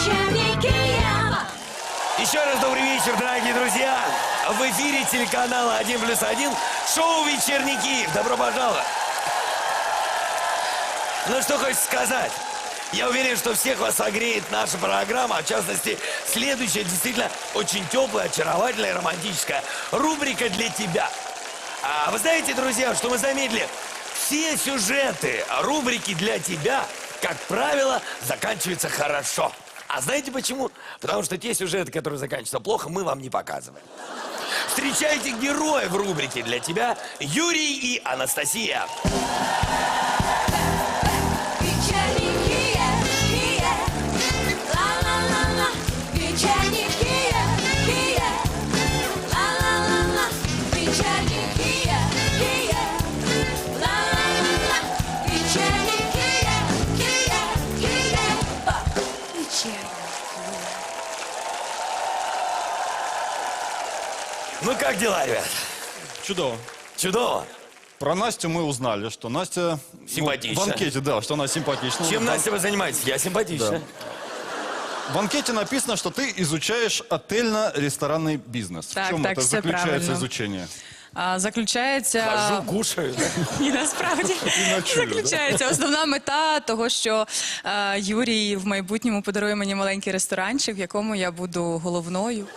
вечерники Еще раз добрый вечер, дорогие друзья. В эфире телеканала 1 плюс 1 шоу «Вечерний Киев». Добро пожаловать. Ну, что хочется сказать. Я уверен, что всех вас согреет наша программа, а в частности, следующая действительно очень теплая, очаровательная, романтическая рубрика для тебя. А вы знаете, друзья, что мы заметили? Все сюжеты рубрики для тебя, как правило, заканчиваются хорошо. А знаете почему? Потому что те сюжеты, которые заканчиваются плохо, мы вам не показываем. Встречайте героев рубрики для тебя Юрий и Анастасия. как дела, ребят? Чудово. Чудово. Про Настю мы узнали, что Настя... ну, Симпатична. в анкете, да, что она симпатична. Чем, Да. Настя, вы занимаетесь? Я симпатична. В анкете написано, что ты изучаешь отельно-ресторанный бизнес. Так, в чем так, это все заключается правильно. изучение? А, заключається Хожу, кушаю. і насправді ночую, да? заключається основна мета того, що е, Юрій в майбутньому подарує мені маленький ресторанчик, в якому я буду головною.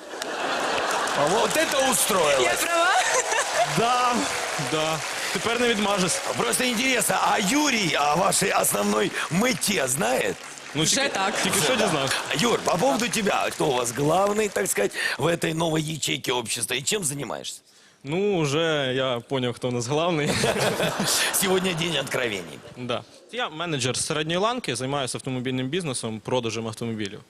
А вот это устроило. Я права? Да, да. Тепер не відмажеш. Просто интересно, а Юрий о вашей основной мете знает? Ну, Вже тільки, так. Тільки що дізнався. Юр, по поводу тебя, кто у вас главный, так сказать, в этой новой ячейке общества и чем занимаешься? Ну, вже я зрозумів, хто у нас головний. Сегодня день откровений. да. Я менеджер середньої ланки, займаюся автомобільним бізнесом, продажем автомобілів.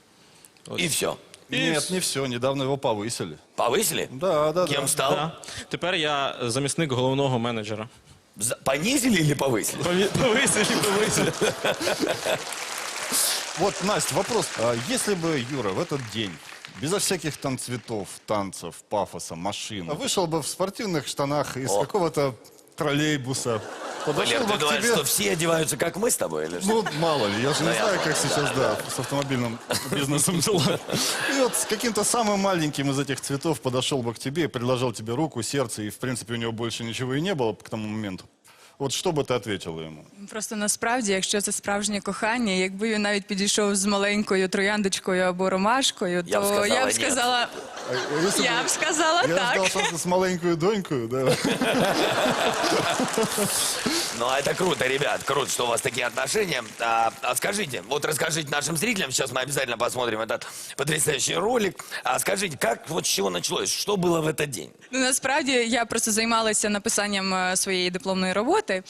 И все. Нет, не все. Недавно его повысили. Повысили? Да, да, Кем да. стал? Да. Тепер я замісник головного менеджера. За- Понизили или повысили? Пові- Повисили, повисили. Вот, Настя, вопрос. А если бы Юра в этот день, безо всяких там цветов, танцев, пафоса, машин, вышел бы в спортивных штанах из О. какого-то троллейбуса, подошел Валер, бы ты к думаешь, тебе... что все одеваются как мы с тобой или что? Ну, мало ли, я же Ну, не знаю, как сейчас, да, с автомобильным бизнесом дела. И вот с каким-то самым маленьким из этих цветов подошел бы к тебе и предложил тебе руку, сердце, и, в принципе, у него больше ничего и не было к тому моменту. Вот что бы ты ответила ему? Просто насправді, якщо це справжнє кохання, якби він навіть підійшов з маленькою трояндочкою або ромашкою, Я б то сказала, я б ні. сказала, А, а если я бы- б сказала Я так. ждал, что с маленькую донькою, да. Ну, а это круто, ребят, круто, что у вас такие отношения. А, а скажите, вот расскажите нашим зрителям, сейчас мы обязательно посмотрим этот потрясающий ролик. А скажите, как, вот с чего началось, что было в этот день? Ну, насправді я просто займалася написанням е, своєї дипломної роботи.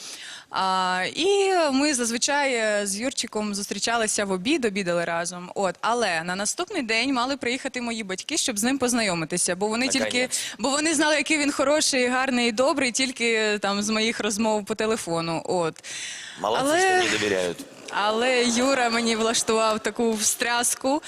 А, і ми зазвичай е, з Юрчиком зустрічалися в обід, обідали разом. От, але на наступний день мали приїхати мої батьки, щоб з ним познайомитися. Бо вони тільки Наконець. бо вони знали, який він хороший, гарний і добрий, тільки е, там з моїх розмов по телефону. От. Молодцы, Але- что не доверяют. Але Юра мені влаштував таку встряску,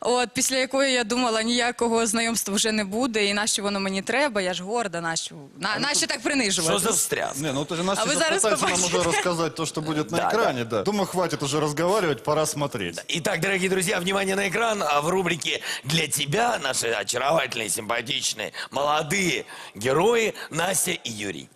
от після якої я думала, ніякого знайомства вже не буде, і нащо воно мені треба? Я ж горда, нащо, на, нащо так Что принижувати? за встряс? Не, ну ты же Настя А вы сейчас зараз пытается нам побачите. уже рассказать то, что будет на Да, экране, да. Думаю, хватит уже разговаривать, пора смотреть. Итак, дорогие друзья, внимание на экран. А в рубрике «Для тебя» наши очаровательные, симпатичные, молодые герои Настя и Юрий.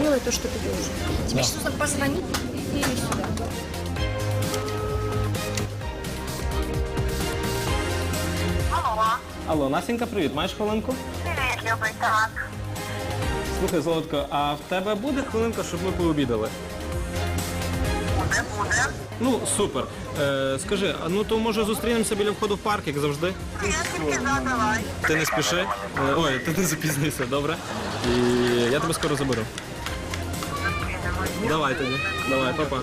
Сделай то, что ты должен. Тебе сейчас нужно позвонить и сюда. Алло, Насінька, привіт. Маєш хвилинку? Привіт, любий, так. Слухай, Золотко, а в тебе буде хвилинка, щоб ми пообідали? Буде, буде. Ну, супер. Е, скажи, а ну то може зустрінемося біля входу в парк, як завжди? Я тільки за, давай. Ти не спіши. Е, ой, ти не запізнися, добре? І я тебе скоро заберу. Давай тоді. Давай, папа.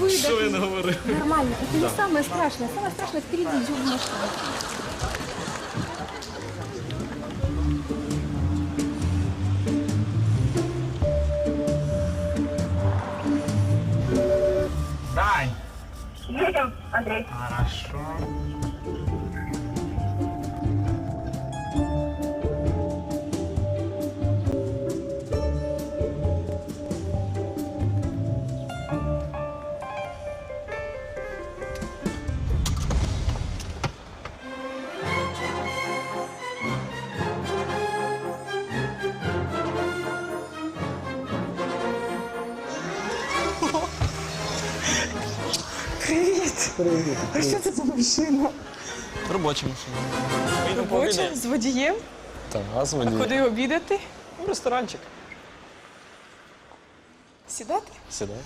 Выдохни. Що я не говорив? Нормально. Это не самое страшное. Самое страшное впереди идем в машину. Едем, Андрей. Робоча машина. Робоча з водієм? Та, з водієм. Куди обідати? В ресторанчик. Сідати? Сідай.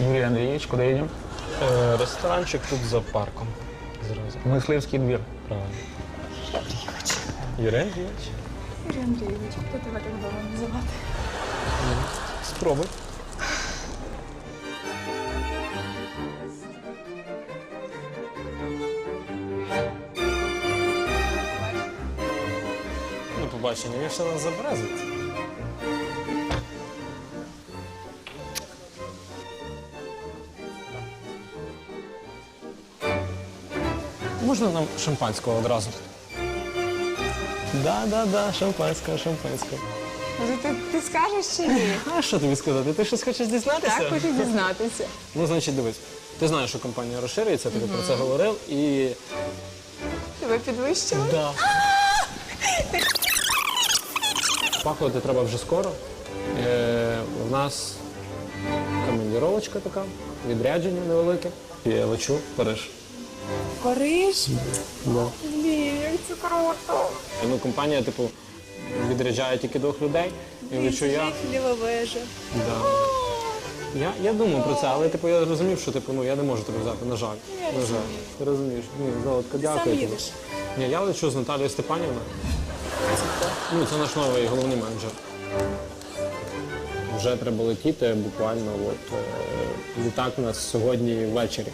Юрий Андреевич, куда едем? Е, ресторанчик тут за парком. Зразу. Мысливский двір. Правильно. Юрій Андрійович. Юрій Андрійович, хто тебе так вдома називати? Спробуй. Ну, побачення, він ще нас забразить. Можна нам шампанського одразу? Да, да, да, шампанського, шампанського. Ти, ти скажеш чи ні? А що тобі сказати? Ти щось хочеш дізнатися? Так, хочу дізнатися. Ну, значить, дивись. Ти знаєш, що компанія розширюється, ти про це говорив, і. Тебе підвищили? Да. Пахувати треба вже скоро. Е, у нас командіровочка така, відрядження невелике. І я лечу в Париж. Париж? Да. Блін, це круто. Ну, компанія, типу, відряджає тільки двох людей. І лечу я. Ліва вежа. Да. Я, я думав про це, але типу я розумів, що типу, ну я не можу тебе взяти, на жаль. на жаль. Ти розумієш? Ні, Золотка, дякую. тобі. їдеш? Ні, я лечу з Наталією Степанівною. Ну, це наш новий головний менеджер. Вже треба летіти буквально. От, е, літак у нас сьогодні ввечері.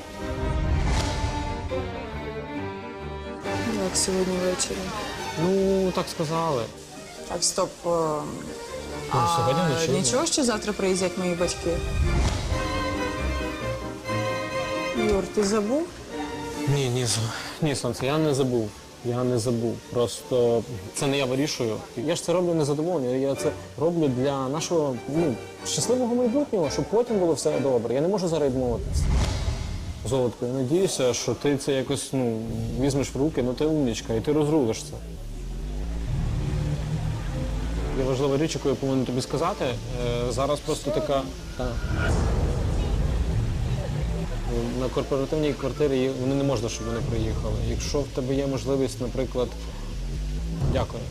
Як сьогодні ввечері? Ну, так сказали. Так, стоп. е, Ну, сьогодні а, вночі. нічого, що завтра приїздять мої батьки? Юр, ти забув? Ні, ні, ні, сонце, я не забув. Я не забув. Просто це не я вирішую. Я ж це роблю не задоволення. Я це роблю для нашого ну, щасливого майбутнього, щоб потім було все добре. Я не можу зараз відмовитися. Золотко, я надіюся, що ти це якось ну, візьмеш в руки, ну ти умнічка, і ти розрулиш це. Є важлива річ, яку я повинен тобі сказати. Е, зараз просто така. Та. На корпоративній квартирі вони не можна, щоб вони приїхали. Якщо в тебе є можливість, наприклад. Дякую.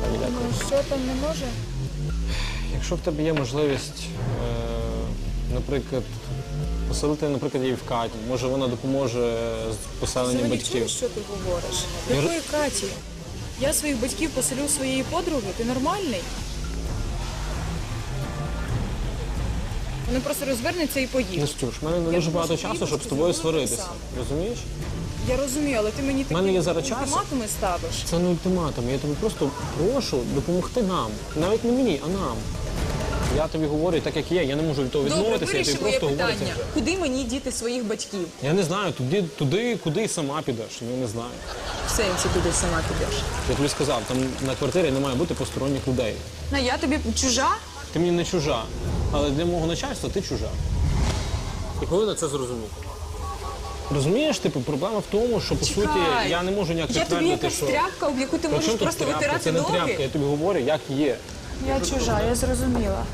Так, дякую. Що там не може? Якщо в тебе є можливість, е, наприклад, поселити, наприклад, її в Каті, може вона допоможе з поселенням Взагалі, батьків. що ти говориш? Я Якої Каті? Я своїх батьків поселю своєї подруги. Ти нормальний? Вони просто розвернуться і поїдуть. Настюш, в мене не Я дуже багато часу, щоб з тобою сваритися. Розумієш? Я розумію, але ти мені такі мене є зараз ультиматуми ставиш. Це не ультиматум. Я тобі просто прошу допомогти нам. Навіть не мені, а нам. Я тобі говорю так, як є. Я не можу від того Добре, відмовитися, я виріши тобі просто говорю це питання. вже. Куди мені діти своїх батьків? Я не знаю, туди, туди, куди сама підеш. Ну, Я не знаю. В сенсі куди сама підеш. Я тобі сказав, там на квартирі не має бути посторонніх людей. Ну, я тобі чужа? Ти мені не чужа, але для мого начальства ти чужа. І повинна це зрозуміти. Розумієш, типу, проблема в тому, що по Чекай. суті я не можу ніяк Я тобі підтвердити, якась тряпка, об яку ти можеш тут просто тряпка? витирати Це не ноги? тряпка, я тобі говорю, як є. Я чужа, я зрозуміла.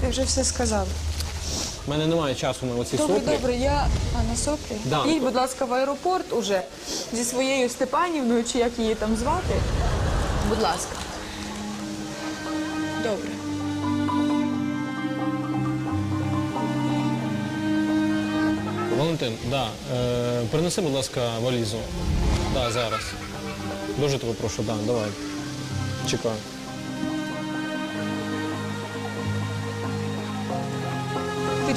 Ти вже все сказав. У мене немає часу на оці Добре, соплі. добре, я а, на соплі. Да. Їдь, будь ласка, в аеропорт уже зі своєю Степанівною, чи як її там звати. Будь ласка. Добре. Валентин, да, е, принеси, будь ласка, валізу. Да, зараз. Дуже тебе прошу, да, давай. Чекаю.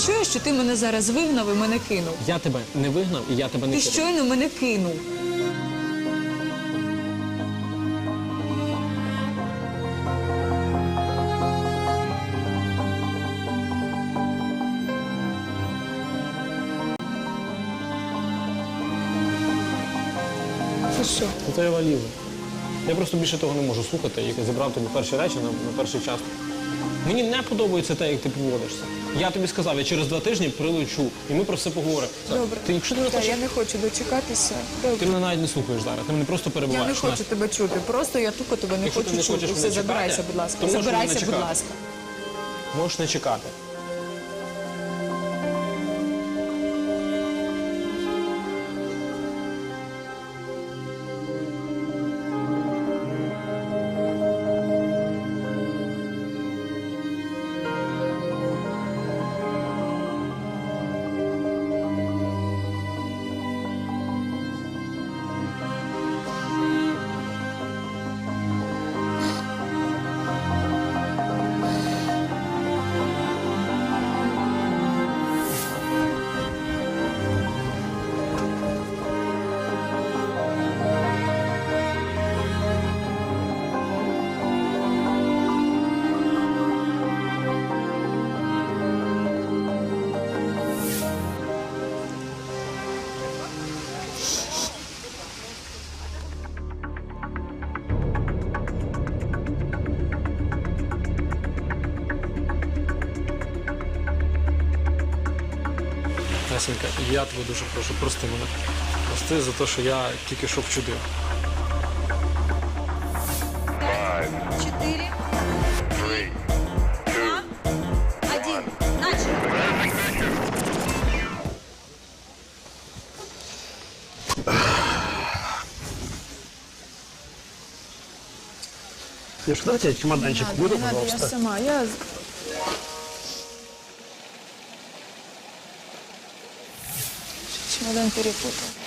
Чуєш, що ти мене зараз вигнав і мене кинув? Я тебе не вигнав і я тебе не Ти щойно мене кинув. Ти що? То я валізу. Я просто більше того не можу слухати, як я забрав тобі перші речі на, на перший час. Мені не подобається те, як ти поводишся. Я тобі сказав, я через два тижні прилечу, і ми про все поговоримо. Добре. Ти, якщо ти не хочеш, я не хочу дочекатися. ти Добре. мене навіть не слухаєш зараз, ти мене просто Я перебуваєш. не хочу Настя. тебе чути. Просто я тупо тебе не Якщо ти хочу чути. Все, забирайся, будь ласка. то можеш мене Забирайся, будь чекати. ласка. Можеш не чекати. Я тебе дуже прошу, прости мене. Прости за те, що я тільки що вчудив. Четыре. Три. Два. Один. Начали. Девушка, давайте чемоданчик буду, надо, я сама. Я... Rodando Piripituba.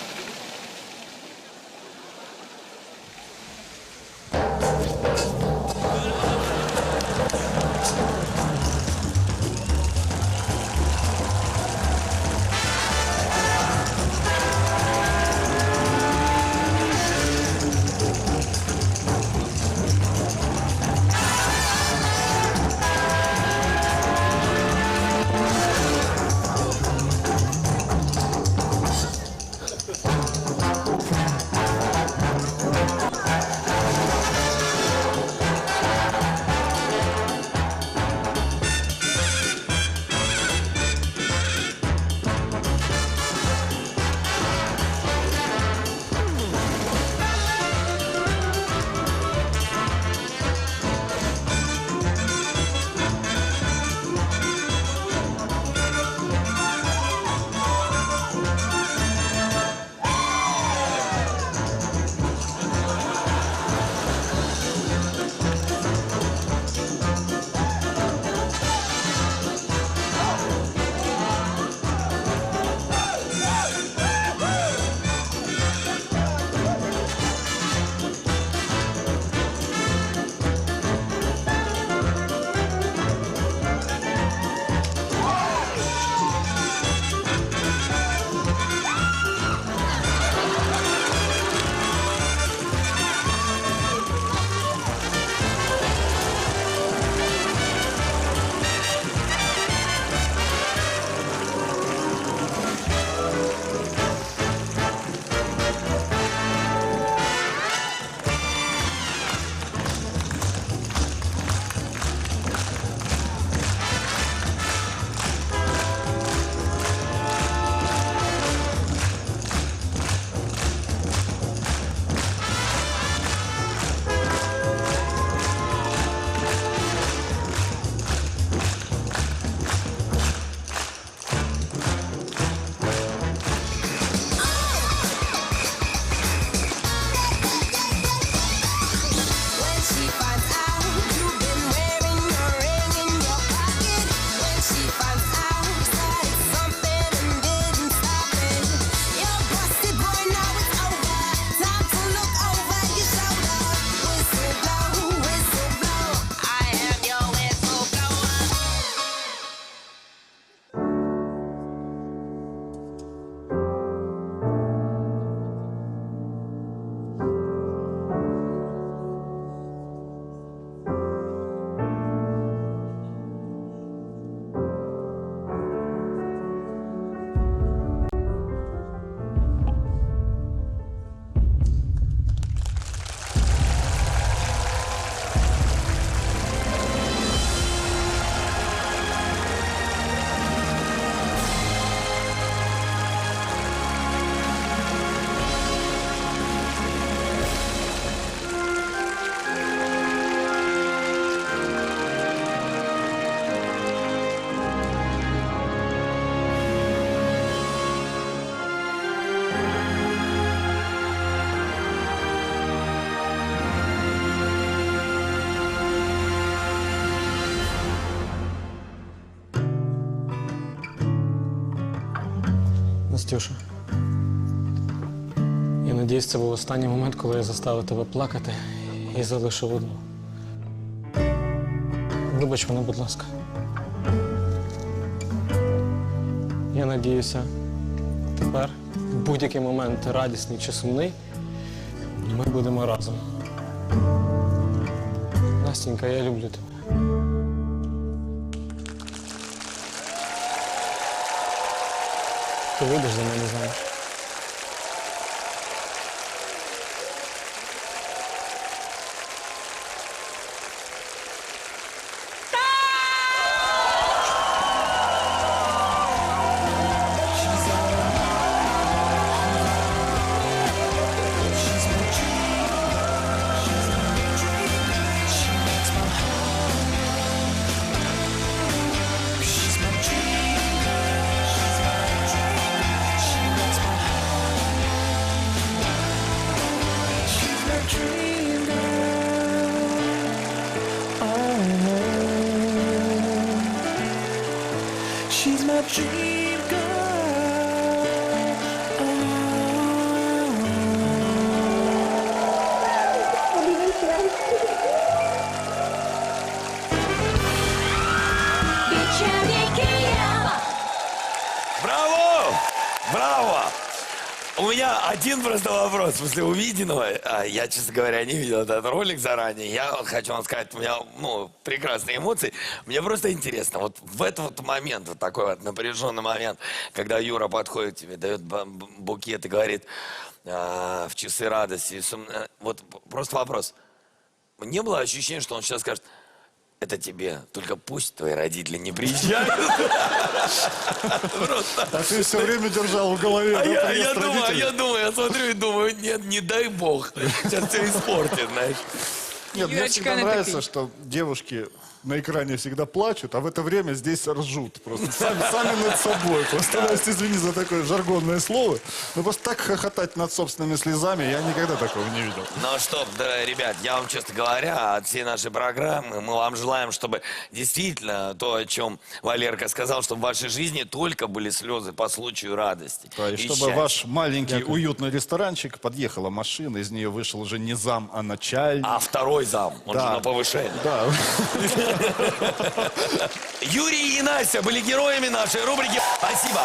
Настюша. Я надіюсь, це був останній момент, коли я заставив тебе плакати і залишив одну. Вибач мене, будь ласка. Я надіюся, тепер, в будь-який момент радісний чи сумний, ми будемо разом. Настенька, я люблю тебе. Вийдеш за мене заміж. Один просто вопрос после увиденного. А, Я, честно говоря, не видел этот ролик заранее. Я хочу вам сказать, у меня ну, прекрасные эмоции. Мне просто интересно, вот в этот вот момент, вот такой вот напряженный момент, когда Юра подходит тебе, дает букет и говорит а, в часы радости. э, Вот просто вопрос. Не было ощущения, что он сейчас скажет, это тебе, только пусть твои родители не приезжают. А ты все время держал в голове, А я, я думаю, а я думаю, я смотрю и думаю, нет, не дай бог. Сейчас все испортит, знаешь. Нет, мне всегда нравится, такой. что девушки на экране всегда плачут, а в это время здесь ржут. Просто сами, сами над собой. Просто, Настя, извини за такое жаргонное слово. Но просто так хохотать над собственными слезами я никогда такого не видел. Ну что, да, ребят, я вам честно говоря, от всей нашей программы мы вам желаем, чтобы действительно то, о чем Валерка сказал, чтобы в вашей жизни только были слезы по случаю радости. Да, и чтобы счастья. ваш маленький уютный ресторанчик, подъехала машина, из нее вышел уже не зам, а начальник. А второй зам, он Да. же на повышение. Да. Юрий и Настя были героями нашей рубрики. Спасибо.